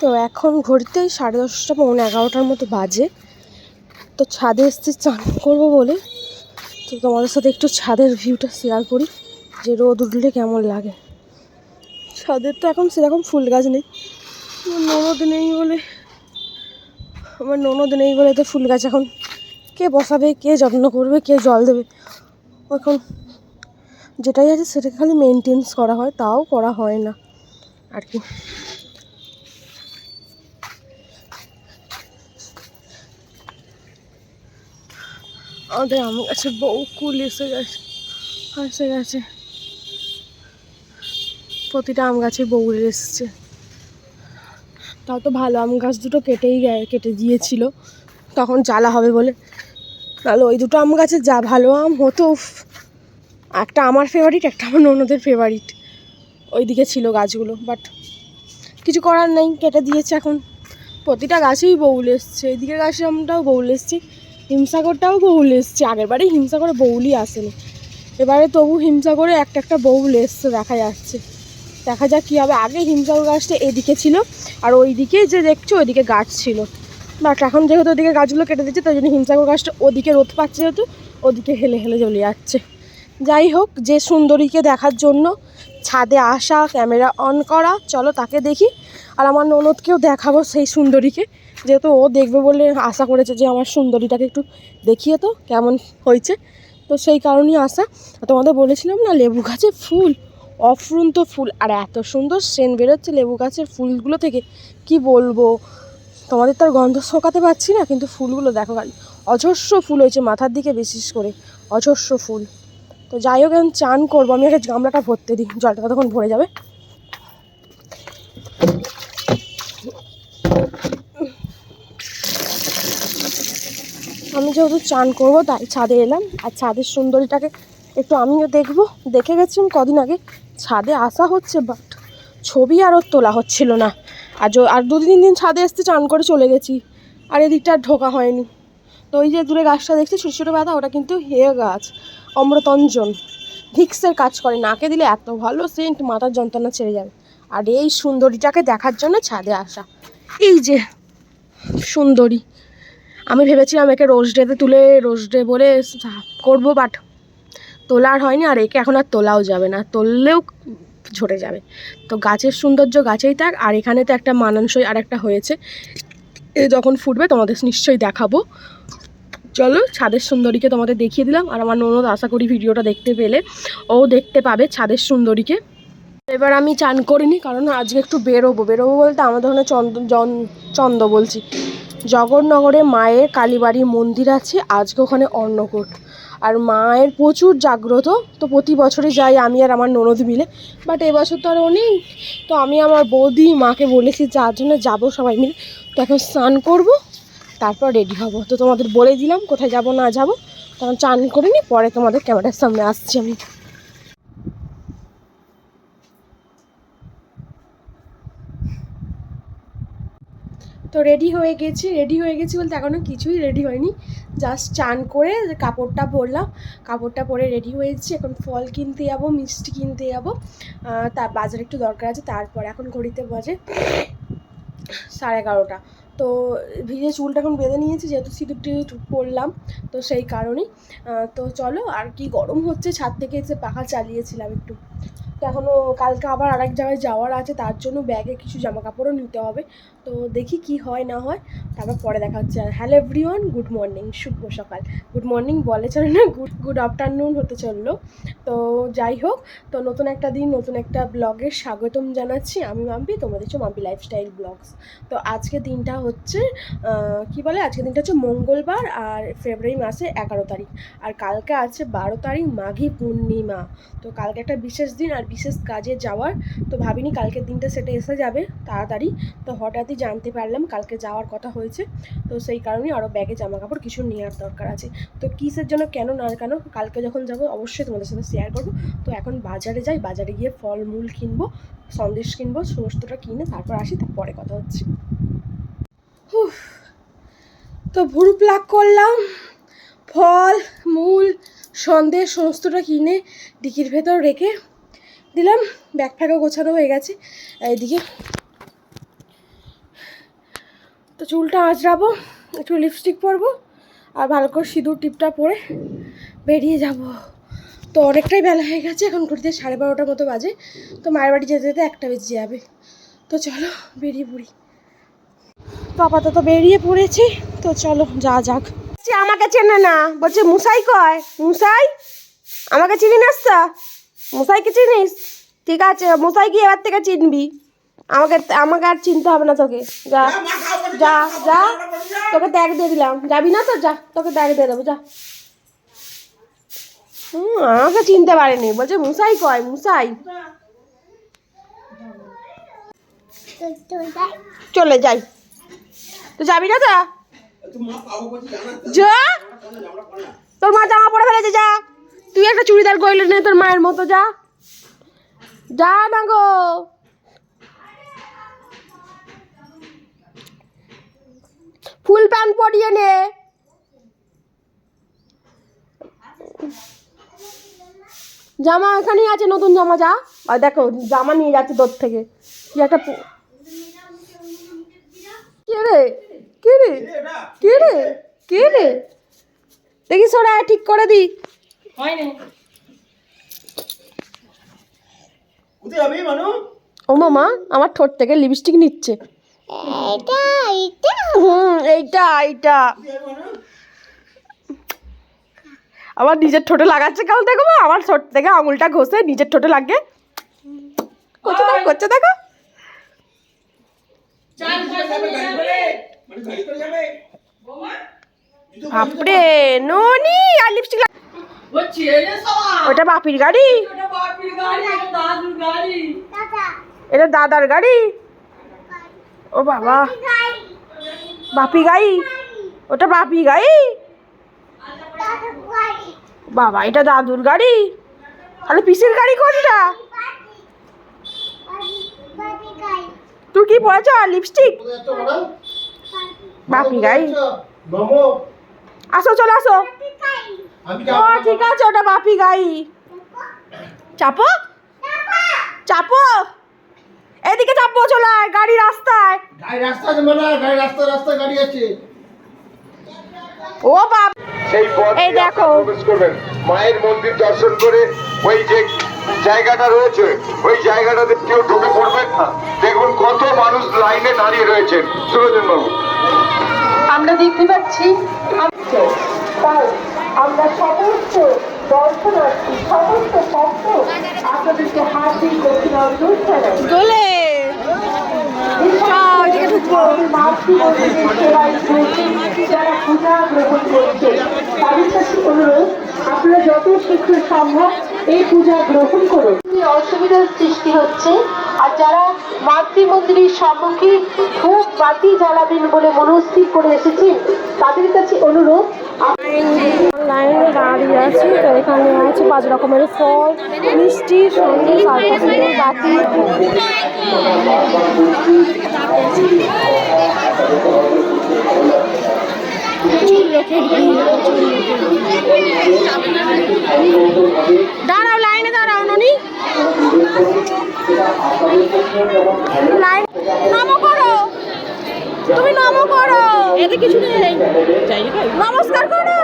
তো এখন ঘড়িতে সাড়ে দশটা পৌনে এগারোটার মতো বাজে। তো ছাদে এসছি, চান করব বলে। তো তোমাদের সাথে একটু ছাদের ভিউটা শেয়ার করি, যে রোদ উঠলে কেমন লাগে। ছাদের তো এখন সেরকম ফুল গাছ নেই। ননদ নেই বলে, আমার ননদ নেই বলে তো ফুল গাছ এখন কে বসাবে, কে যত্ন করবে, কে জল দেবে? এখন যেটাই আছে সেটাকে খালি মেনটেন্স করা হয়, তাও করা হয় না। আর কি। আমাদের আম গাছে বউ কুল এসে গেছে। এসে গেছে। প্রতিটা আম গাছে বউল এসছে। তাও তো ভালো, আম গাছ দুটো কেটেই গে- কেটে দিয়েছিল। তখন জ্বালা হবে বলে। তাহলে ওই দুটো আম গাছে যা ভালো আম হতো একটা আমার ফেভারিট একটা আমার ননদের ফেভারিট ওইদিকে ছিল গাছগুলো বাট কিছু করার নেই, কেটে দিয়েছে এখন। প্রতিটা গাছেই বউল এসছে। এদিকে গাছে আমটাও বউল এসছে। হিমসাগরটাও বউল এসছে, আগের বারে হিমসাগরে বউলই আসেনি। এবারে তবু হিমসাগরে একটা একটা বউল এসছে, দেখা যাচ্ছে। দেখা যাক কী হবে। আগে হিমসাগর গাছটা এদিকে ছিল, আর ওইদিকে যে দেখছ, ওইদিকে গাছ ছিল। বাট এখন যেহেতু ওদিকে গাছগুলো কেটে দিচ্ছে, তাই জন্য হিমসাগর গাছটা ওদিকে রোদ পাচ্ছে যেহেতু, ওদিকে হেলে হেলে চলে যাচ্ছে। যাই হোক, যে সুন্দরীকে দেখার জন্য ছাদে আসা, ক্যামেরা অন করা, চলো তাকে দেখি। আর আমার ননদকেও দেখাবো সেই সুন্দরীকে। যেহেতু ও দেখবে বলে আশা করেছে যে আমার সুন্দরীটাকে একটু দেখিয়ে তো কেমন হয়েছে। তো সেই কারণেই আর তোমাদের বলেছিলাম না, লেবু গাছে ফুল, অফুরন্ত ফুল। আর এত সুন্দর সেন বেরোচ্ছে লেবু গাছের ফুলগুলো থেকে। কি বলব? তোমাদের তো আর গন্ধ শোকাতে পারছি না, কিন্তু ফুলগুলো দেখো খালি। অজস্র ফুল হয়েছে মাথার দিকে বিশেষ করে, অজস্র ফুল। তো যাই হোক, এখন চান করব। আমি আগে গামলাটা ভরতে দিই, জলটা তখন ভরে যাবে। আমি যেহেতু চান করব, তাই ছাদে এলাম। আর ছাদের সুন্দরীটাকে একটু আমিও দেখব। দেখে গেছিলাম কদিন আগে, ছাদে আসা হচ্ছে বাট ছবি আর ওর তোলা হচ্ছিল না। আর আর দু তিন দিন ছাদে এসতে চান করে চলে গেছি, আর এদিকটা আর ঢোকা হয়নি। তো ওই যে দূরে গাছটা দেখছি, ছোটো ছোটো পাতা ওটা কিন্তু হেয়ে গাছ অমৃতঞ্জন ভিক্সের কাজ করে, নাকে দিলে এত ভালো সেন্ট মাথার যন্ত্রণা ছেড়ে যাবে। আর এই সুন্দরীটাকে দেখার জন্য ছাদে আসা। এই যে সুন্দরী। আমি ভেবেছিলাম একে রোজ ডেতে তুলে রোজ ডে বলে করব বাট তোলা আর হয়নি আর একে এখন আর তোলাও যাবে না, তুললেও ঝরে যাবে। তো গাছের সৌন্দর্য গাছেই থাক, আর এখানে তো একটা মানানসই আর একটা হয়েছে। এ যখন ফুটবে তোমাদের নিশ্চয়ই দেখাবো। চলো, ছাদের সুন্দরীকে তোমাদের দেখিয়ে দিলাম, আর আমার ননদ আশা করি ভিডিওটা দেখতে পেলে। ও দেখতে পাবে ছাদের সুন্দরীকে। এবার আমি চান করিনি, কারণ আজকে একটু বেরোবো। বেরোবো বলতে আমাদের ওখানে চন্দ চন্দ বলছি। জগন্নগরে মায়ের কালীবাড়ি মন্দির আছে, আজকে ওখানে অন্নকূট। আর মায়ের প্রচুর জাগ্রত, তো প্রতি বছরই যাই আমি আর আমার ননদ মিলে। বাট এবছর তো আর নেই। তো আমি আমার বৌদি মাকে বলেছি, যার জন্য যাব সবাই মিলে তো এখন স্নান করব, তারপর রেডি হব। তো তোমাদের বলে দিলাম কোথায় যাব না যাব, তখন চান করিনি, পরে তোমাদের ক্যামেরার সামনে আসছি আমি। তো রেডি হয়ে গেছি রেডি হয়ে গেছি বলতে এখনও কিছুই রেডি হয়নি। জাস্ট চান করে কাপড়টা পরলাম, কাপড়টা পরে রেডি হয়েছি এখন ফল কিনতে যাব, মিষ্টি কিনতে যাব। তার বাজারে একটু দরকার আছে, তারপর এখন ঘড়িতে বাজে সাড়ে এগারোটা। তো ভিজে চুলটা এখন বেঁধে নিয়েছি, যেহেতু সিঁদুর টিঁদুর পরলাম, তো সেই কারণেই। তো চলো, আর কি গরম হচ্ছে, ছাদ থেকে এসে পাখা চালিয়েছিলাম একটু। তো এখনও কালকে আবার আরেক জায়গায় যাওয়ার আছে, তার জন্য ব্যাগে কিছু জামা কাপড়ও নিতে হবে। তো দেখি কি হয় না হয়, তারপর পরে দেখা হচ্ছে। হ্যালো এভরিওয়ান, গুড মর্নিং, শুভ সকাল। গুড মর্নিং বলে চলে না, গুড গুড আফটারনুন হতে চলল। তো যাই হোক, তো নতুন একটা দিন, নতুন একটা ব্লগের স্বাগতম জানাচ্ছি। আমি মাম্পি তোমাদের হচ্ছে মাম্পি লাইফস্টাইল ব্লগস তো আজকে দিনটা হচ্ছে কি বলে? আজকে দিনটা হচ্ছে মঙ্গলবার আর ফেব্রুয়ারি মাসে এগারো তারিখ। আর কালকে আছে বারো তারিখ মাঘী পূর্ণিমা। তো কালকে একটা বিশেষ দিন আর বিশেষ কাজে যাওয়ার। তো ভাবিনি কালকের দিনটা সেটা এসে যাবে তাড়াতাড়ি। তো হঠাৎই জানতে পারলাম কালকে যাওয়ার কথা হয়েছে। তো সেই কারণেই আরও ব্যাগে জামা কাপড় কিছু নেওয়ার দরকার আছে। তো কিসের জন্য, কেন, না, কেন, কালকে যখন যাব অবশ্যই তোমাদের সাথে শেয়ার করব। তো এখন বাজারে যাই, বাজারে গিয়ে ফলমূল কিনবো, সন্দেশ কিনবো, সমস্তটা কিনে তারপর আসি, তারপরে কথা হচ্ছে। তো ভুরু প্লাক করলাম। ফল, মূল, সন্দেশ, সমস্তটা কিনে ডিকির ভেতর রেখে দিলাম ব্যাগ ফ্যাগও গোছানো হয়ে গেছে। এদিকে তো চুলটা আঁচড়াবো, একটু লিপস্টিক পরবো, আর ভালো করে সিঁদুর টিপটা পরে বেরিয়ে যাব। তো অনেকটাই বেলা হয়ে গেছে, এখন ঘুরতে সাড়ে বারোটার মতো বাজে। তো মায়ের বাড়ি যেতে যেতে একটা বেজে যাবে। তো চলো, বেরিয়ে পড়ি। তো আপাতত বেরিয়ে পড়েছি, তো চলো যা যাক। আমাকে চেনে না। বলছে, মুসাই কয়? মুসাই? আমাকে চিনি নাস তো মুসাইকে চিনিস? ঠিক আছে মুসাই কি এবার থেকে চিনবি। আমাকে আমাকে আর চিনতে হবে না তোকে। যা যা যা। তোকে ট্যাগ দিয়ে দিলাম। যাবি না তো? যা তোকে ট্যাগ দিয়ে দেবো যা। হুম আমাকে চিনতে পারেনি। বলছে মুসাই কয়? মুসাই। চলে যাই। তো যাবি না তো। যা। তোর মা জামা পরে ফেলেছে যা। তুই একটা চুড়িদার গইলে নে তোর মায়ের মতো, যা। যা না গো। ফুল প্যান্ট পরিয়ে নে। জামা এখানেই আছে, নতুন জামা, যা। আর দেখো, জামা নিয়ে যাচ্ছে তোর থেকে। কি একটা কে রে? কে রে? কে রে? কে রে? দেখি সোরা ঠিক করে দি কোথায় যাবি মানু? ও মামা আমার ঠোঁট থেকে লিপস্টিক নিচ্ছে। হুম এইটা এইটা। আমার নিজের ঠোঁটে লাগাচ্ছে কাল দেখো আমার ঠোঁট থেকে আঙুলটা ঘষে নিজের ঠোঁটে লাগে। করছে দেখো করছে দেখো। মানে বাপরে ননি আর লিপস্টিক ওটা বাপির গাড়ি? এটা দাদার গাড়ি? ও বাবা। বাপি গাড়ি। ওটা বাপি গাড়ি? বাবা এটা দাদুর গাড়ি? তাহলে পিসির গাড়ি কোনটা? তুই কি পড়েছ লিপস্টিক? বাপি গাড়ি। মামু আসো চলে আসো। ও ঠিক আছে ওটা বাপি গাড়ি চাপো? চাপো? এদিকে চাপো চলে আয়, গাড়ি রাস্তায়। গাড়ি রাস্তা আছে মানে গাড়ি রাস্তা রাস্তা গাড়ি আছে। ও বাপ। সেই পথ এই দেখো। প্রবেশ করবেন। মায়ের মন্দির দর্শন করে ওই যে জায়গাটা রয়েছে ওই জায়গাটাতে কেউ ঢুকে পড়বেন না। দেখুন কত মানুষ লাইনে দাঁড়িয়ে রয়েছেন। সুরঞ্জন বাবু আমরা দেখতে পাচ্ছি। তাই আমরা সমস্ত দর্শনার্থী সমস্ত ভক্ত আপনাদেরকে হার্দিক অভিনন্দন জানাই দোলে! যারা পূজা গ্রহণ করছে তাদের কাছে অনুরোধ আপনারা যত শীঘ্র সম্ভব এই পূজা গ্রহণ করুন। অসুবিধার সৃষ্টি হচ্ছে আর যারা মাতৃ মন্দিরের সম্মুখে খুব বাতি জ্বালাবেন বলে মনস্থির করে এসেছেন তাদের কাছে অনুরোধ আছি তো এখানে আছে পাঁচ রকমের ফল মিষ্টি সঙ্গে বাতি দাঁড়াও লাইনে দাঁড়াও ননি। লাইন নামো করো। তুমি নামো করো। এতে কিছু নেই নমস্কার করো।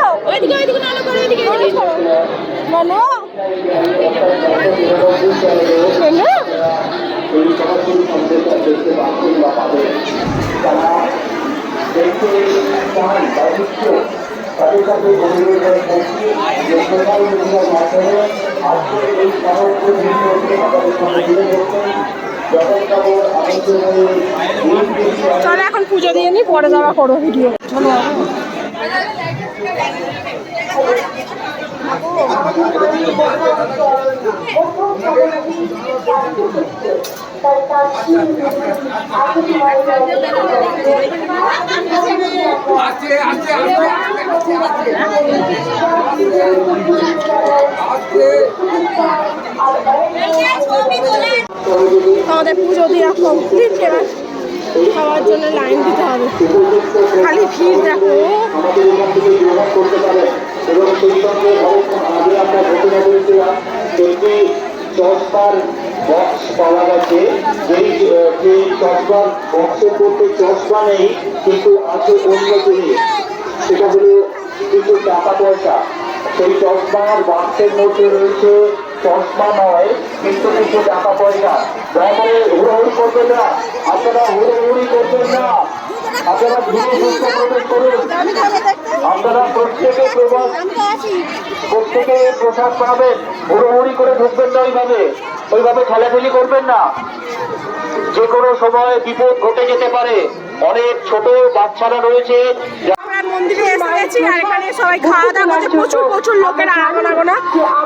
চলো এখন পুজো দিয়ে নি পরে যাওয়া করো ভিডিও। চলো আমাদের পুজো দেওয়া কমপ্লিট এবার খাওয়ার জন্য লাইন দিতে হবে। খালি ভিড় দেখো। এবং সেই সঙ্গে আগে আমরা ঘোষণা করেছিলাম একটি চশমার বক্স পাওয়া গেছে। যেই যেই চশমার বক্সের মধ্যে চশমা নেই, কিন্তু আছে অন্য জিনিস। সেটা হলো কিছু টাকা পয়সা সেই চশমার বাক্সের মধ্যে রয়েছে চশমা নয়, কিন্তু কিছু টাকা পয়সা দয়া করে হুড়োহুড়ি না। আপনারা হুড়োহুড়ি করবেন না। আপনারা ধীরে সুস্থ প্রবেশ করুন আপনারা প্রত্যেকে প্রবাস প্রত্যেকে প্রসাদ পাবেন। হুড়োহুড়ি করে ঢুকবেন না ওইভাবে। ওইভাবে খেলাধুলি করবেন না। যে কোনো সময় বিপদ ঘটে যেতে পারে। অনেক ছোট বাচ্চারা রয়েছে যা- মন্দিরে এসে গেছি আর এখানে সবাই খাওয়া দাওয়া করছে। প্রচুর প্রচুর লোকের আনাগোনা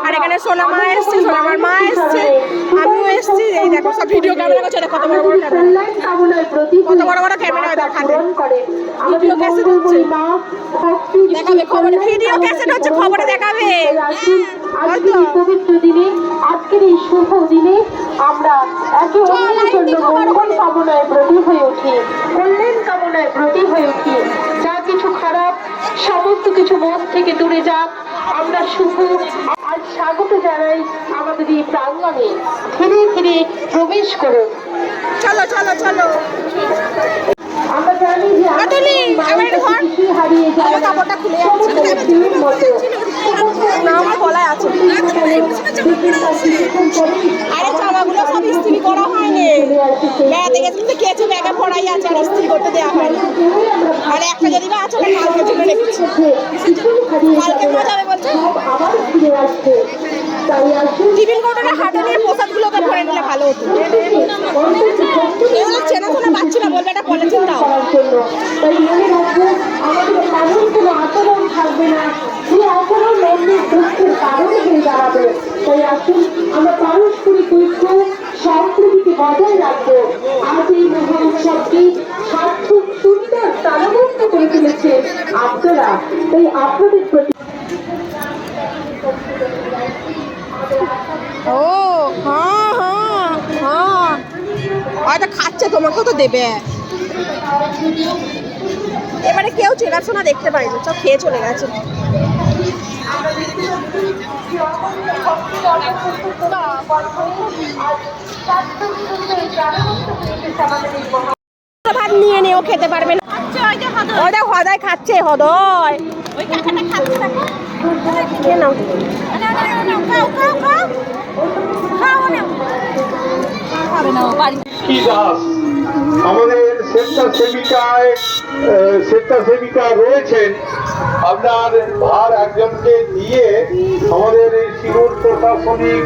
আর এখানে সোনা মা এসছে সোনামার মা এসছে আমিও এসছি। এই দেখো সব ভিডিও ক্যামেরা করছে কত বড় বড় ক্যামেরা কত বড় বড় ক্যামেরা দেখো হাতে ভিডিও ক্যাসেট হচ্ছে। দেখাবে খবরে ভিডিও ক্যাসেট হচ্ছে খবরে দেখাবে। আজকের এই পবিত্র দিনে আজকের এই শুভ দিনে আমরা একে অন্যের জন্য মঙ্গল কামনায় ব্রতী হয়ে উঠি। কল্যাণ কামনায় ব্রতী হয়ে উঠি। যা কিছু খারাপ সমস্ত কিছু মন থেকে দূরে যাক আমরা শুভ আজ স্বাগত জানাই আমাদের এই প্রাঙ্গণে ধীরে ধীরে প্রবেশ করুন চলো চলো চলো আমরা জানি যে হারিয়ে যায় আমার না। কাপড়টা খুলে যাচ্ছে। সমস্ত কিছুর মতো। না আমার গলায় আছে আরে জামাগুলো সব ইস্ত্রি করা হয়নি বেড়াতে গেছিলাম তো কেচে ব্যাগে পড়াই আছে আর ইস্ত্রি করতে দেওয়া হয়নি আর একটা যদি বা আছে, ওটা কালকে জন্য রেখেছি কালকে মজা হবে বলছে টিফিন কৌটোটা হাতে নিয়ে প্রসাদগুলোকে ভরে নিলে ভালো হতো এগুলো চেনাশোনা পাচ্ছি না বলবে, এটা পলিথিন দাও আমাদের আচরণ থাকবে না ও হ্যাঁ হ্যাঁ হ্যাঁ। হয়তো খাচ্ছে, তোমাকেও তো দেবে। এবারে কেউ চেনাশোনা দেখতে পাইনি সব খেয়ে চলে গেছে। ভাত নিয়ে নিয়েও খেতে পারবে না। ওই দেখ হদয় খাচ্ছে হদয়। খেয়ে নাও। খাও দাস আমাদের স্বেচ্ছাসেবিকায় আহ, স্বেচ্ছাসেবিকা রয়েছেন। আপনার ভার একজনকে দিয়ে আমাদের এই সিঙ্গুর প্রশাসনিক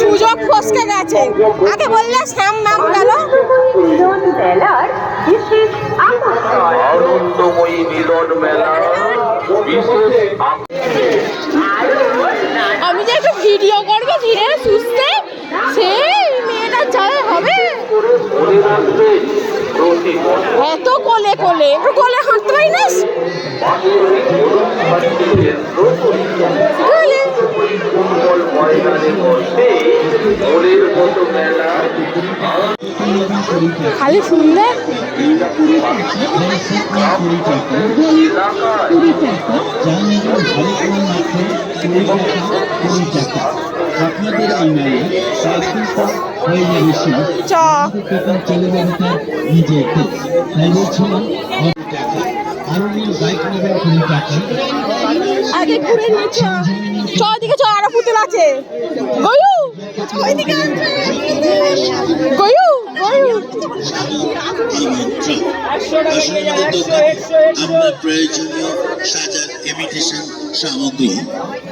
সুযোগ ফসকে গেছে। আগে বললে শ্যাম নাম গেল। আনন্দময়ী মিলন মেলা বিশেষ আমি যে একটু ভিডিও করব ধীরে সুস্থে মেয়েটা চায় হবে? এত কোলে কোলে একটু কোলে হাঁটতে পারি না? অনুষ্ঠানটি কেন্দ্র আপনাদের মেলায় সার্থকতা হয়ে যাবে সে চলে যাবে তার নিজে তাই বলছিলাম আরও নিয়ে বাইক নেবেন কুড়ি টাকা আগে ঘুরে নিয়ে চ। চ ওইদিকে চ আরও পুতুল আছে। গয়ু! ওইদিকে আছে। গয়ু! প্রয়োজনীয় সাজার সামগ্রী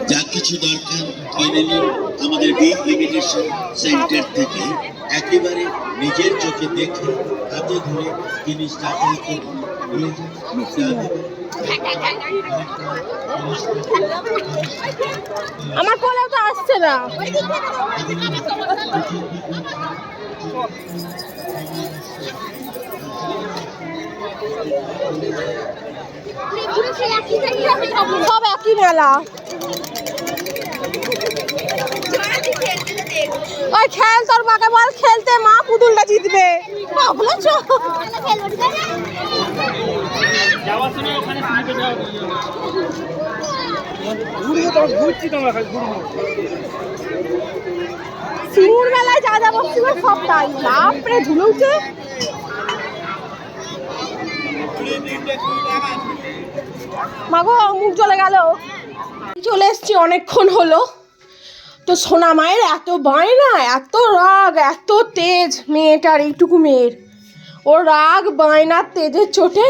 যা কিছু দরকার কিনে নিন আমাদের বিগ ইমিটেশন সেন্টার থেকে একেবারে নিজের চোখে দেখে হাতে ধরে জিনিস আমার কোলেও তো আসছে না। সব একই মেলা। ওই খেল তোর মাকে বল খেলতে মা পুতুলটা জিতবে। বাবলা চ সিঙ্গুর মেলায় যা যা হয় সব তাই। বাপরে, ধুলো মাগো, মুখ চলে গেল। চলে এসছি অনেকক্ষণ হলো। তো সোনা মায়ের এত বায়না, এত রাগ, এত তেজ, মেয়েটার, এইটুকু মেয়ের। ও রাগ বায়নার তেজের চোটে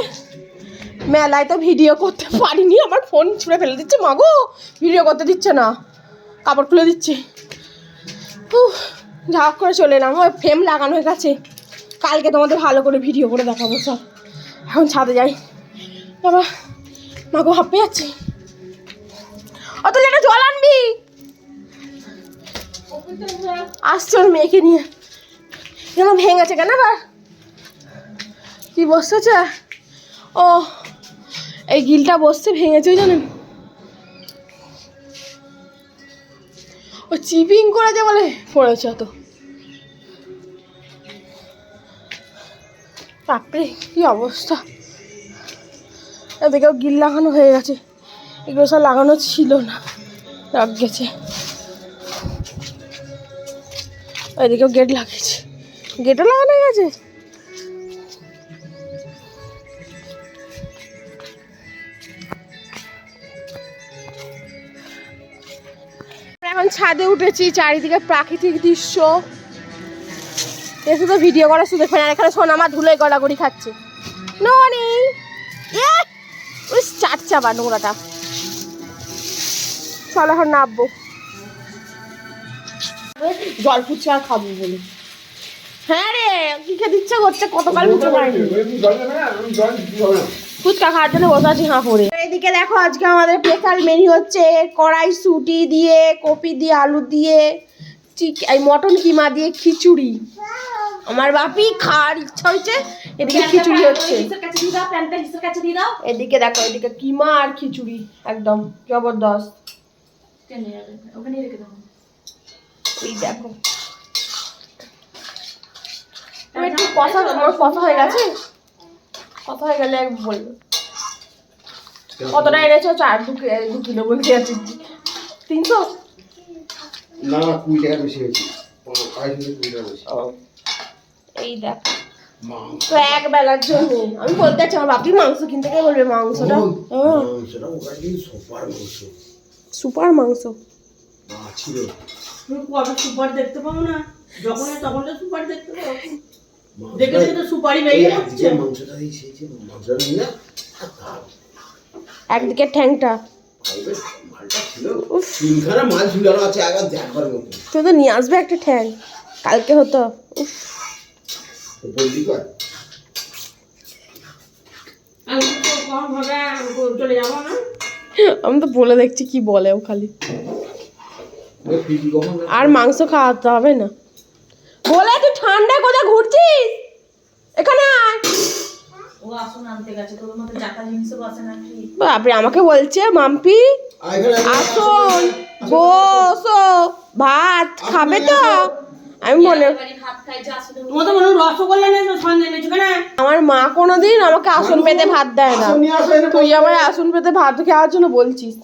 মেলায় তো ভিডিও করতে পারিনি, আমার ফোন ছুঁড়ে ফেলে দিচ্ছে। মাগো, ভিডিও করতে দিচ্ছে না, কাপড় খুলে দিচ্ছে। যা করে চলে এলাম। ওই ফ্রেম লাগানো হয়ে গেছে। কালকে তোমাদের ভালো করে ভিডিও করে দেখাবো সব। এখন ছাদে যাই। বাবা মাগো হাঁপে যাচ্ছে। অত যেটা জল আনবি। আসছে ওর মেয়েকে নিয়ে। যেন ভেঙেছে কেন আবার? কি বসেছে? ও, এই গিলটা বসছে, ভেঙেছে ওই জানেন ও চিপিং করেছে বলে পড়েছে তো বাপরে, কি অবস্থা? এদিকেও গিল লাগানো হয়ে গেছে। এগুলো সব লাগানো ছিল না, লাগ গেছে। এদিকেও গেট লাগিয়েছে। গেটও লাগানো গেছে? এখন ছাদে উঠেছি চারিদিকে প্রাকৃতিক দৃশ্য এসে তো ভিডিও করা শুধু এখানে এখানে সোনা মা ধুলোয় গড়াগড়ি খাচ্ছে ননি ওই চার চাবা নোংরাটা চল এখন নামবো জল ফুচকা আর খাব বলে হ্যাঁ রে কি খেতে ইচ্ছা করছে কতকাল মুখে পাইনি ফুচকা খাওয়ার জন্য বসে আছি হাঁ এদিকে দেখো আজকে আমাদের স্পেশাল মেনু হচ্ছে কড়াই সুটি দিয়ে কপি দিয়ে আলু দিয়ে চিক এই মটন কিমা দিয়ে খিচুড়ি। আমার বাপি খাওয়ার ইচ্ছা হয়েছে এদিকে খিচুড়ি হচ্ছে। এদিকে দেখো এদিকে কিমা আর খিচুড়ি একদম জবরদস্ত। এই দেখো। একটু কথা আমার কথা হয়ে গেছে? কথা হয়ে গেলে এক বলব কতটা এনেছো? চার দু কি- দু কিলো বলতে যাচ্ছি। তিনশো? না না কুড়ি টাকা বেশি হয়েছে। এই দেখ। তো এক বেলার জন্য। আমি বলতে চাচ্ছি আমার বাপি মাংস কিনতে গিয়ে বলবে মাংসটা। সুপার মাংস। সুপার মাংস? মা ছিল। সুপার দেখতে পাবো না? যখন তখন তো সুপার দেখতে পাবো মাংসটা- দেখে দেখে তো সুপারি বেরিয়ে যাচ্ছে মাংসটা দিয়েছে যে মাংসটা নিয়ে না? একদিকে ঠ্যাংটা। তুই তো নিয়ে আসবে একটা ঠ্যাং। কালকে হতো। আমি তো কম ভাবে চলে যাব না। আমি তো বলে দেখছি কি বলে ও খালি। আর মাংস খাওয়াতে হবে না। বলে তুই ঠান্ডায় কোথায় ঘুরছিস? এখানে আয়। ও আসুন আনতে গেছে। তোর মতো জাতা জিনিসও আছে নাকি? বাপরে আমাকে বলছে মাম্পি আসুন। বসো। ভাত খাবে তো? আমি মনে আমার মা কোনোদিন আমাকে আসন পেতে ভাত দেয় না। তুই আমার আসন পেতে ভাত খাওয়ার জন্য বলছিস।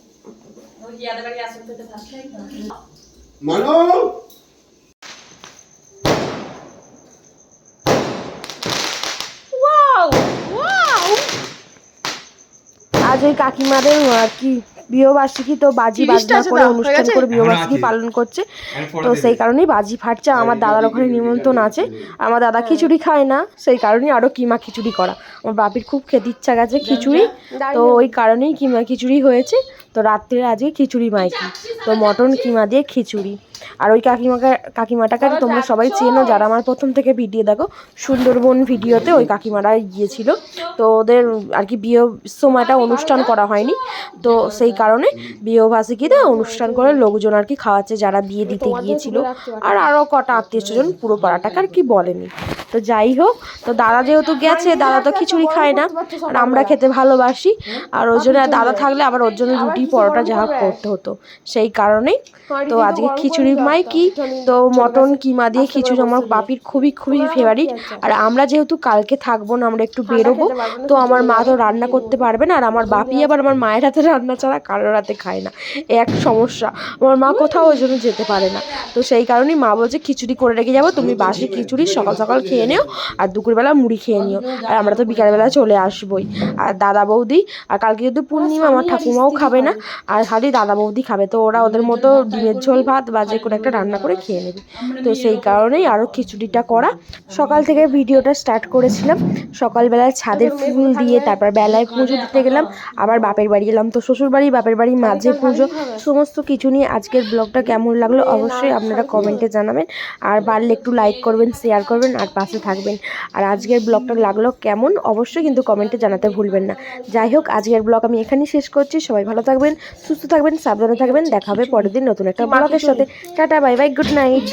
মানো আজ ওই কাকিমাদের আর কি বিয়েবার্ষিকী তো বাজি বাজনা করে অনুষ্ঠান করে বিয়েবার্ষিকী পালন করছে। তো সেই কারণেই বাজি ফাটছে আমার দাদার ওখানে নিমন্ত্রণ আছে। আমার দাদা খিচুড়ি খায় না সেই কারণেই আরও কিমা খিচুড়ি করা। আমার বাপির খুব খেতে ইচ্ছা গেছে খিচুড়ি তো ওই কারণেই কিমা খিচুড়ি হয়েছে। তো রাত্রে আজকে খিচুড়ি মাইকি তো মটন কিমা দিয়ে খিচুড়ি। আর ওই কাকিমাকে কাকিমাটাকে আর তোমরা সবাই চেনো যারা আমার প্রথম থেকে ভিডিও দেখো সুন্দরবন ভিডিওতে ওই কাকিমারা গিয়েছিল। তো ওদের আর কি বিয়ে সময়টা অনুষ্ঠান করা হয়নি। তো সেই কারণে বিয়ে ভাসিকিতে অনুষ্ঠান করে লোকজন আর কি খাওয়াচ্ছে যারা বিয়ে দিতে গিয়েছিল। আর আরও কটা আত্মীয় স্বজন পুরো পাড়াটাকে আর কি বলেনি। তো যাই হোক তো দাদা যেহেতু গেছে দাদা তো খিচুড়ি খায় না আর আমরা খেতে ভালোবাসি। আর ওর জন্য দাদা থাকলে আবার ওর জন্য রুটি পরোটা যা হোক করতে হতো। সেই কারণেই তো আজকে খিচুড়ি মাই কি? তো মটন কিমা দিয়ে খিচুড়ি আমার বাপির খুবই খুবই ফেভারিট আর আমরা যেহেতু কালকে থাকব না আমরা একটু বেরোবো তো আমার মা তো রান্না করতে পারবে না আর আমার বাপি আবার আমার মায়ের হাতে রান্না ছাড়া কারোর হাতে খায় না। এ এক সমস্যা। আমার মা কোথাও ওই জন্য যেতে পারে না। তো সেই কারণেই মা বলছে খিচুড়ি করে রেখে যাব তুমি বাসি খিচুড়ি সকাল সকাল খেয়ে নিও আর দুপুরবেলা মুড়ি খেয়ে নিও। আর আমরা তো বিকালবেলা চলে আসবোই। আর দাদা বৌদি, আর কালকে যেহেতু পূর্ণিমা, আমার ঠাকুমাও খাবে না, আর খালি দাদা বৌদি খাবে। তো ওরা ওদের মতো ডিমের ঝোল, ভাত বা যে কোনো একটা রান্না করে খেয়ে নেবে। তো সেই কারণেই আরও খিচুড়িটা করা। সকাল থেকে ভিডিওটা স্টার্ট করেছিলাম। সকালবেলায় ছাদের ফুল দিয়ে তারপর বেলায় পুজো দিতে গেলাম। আবার বাপের বাড়ি এলাম তো শ্বশুর বাড়ি বাপের বাড়ি, মাঝে পুজো, সমস্ত কিছু নিয়ে আজকের ব্লগটা কেমন লাগল অবশ্যই আপনারা কমেন্টে জানাবেন। আর পারলে একটু লাইক করবেন শেয়ার করবেন, আর পাশে থাকবেন। আর আজকের ব্লগটা লাগল কেমন অবশ্যই কিন্তু কমেন্টে জানাতে ভুলবেন না। যাই হোক আজকের ব্লগ আমি এখানেই শেষ করছি। সবাই ভালো থাকবেন সুস্থ থাকবেন সাবধানে থাকবেন। দেখা হবে পরের দিন নতুন একটা ব্লগের সাথে। Tata bye bye good night.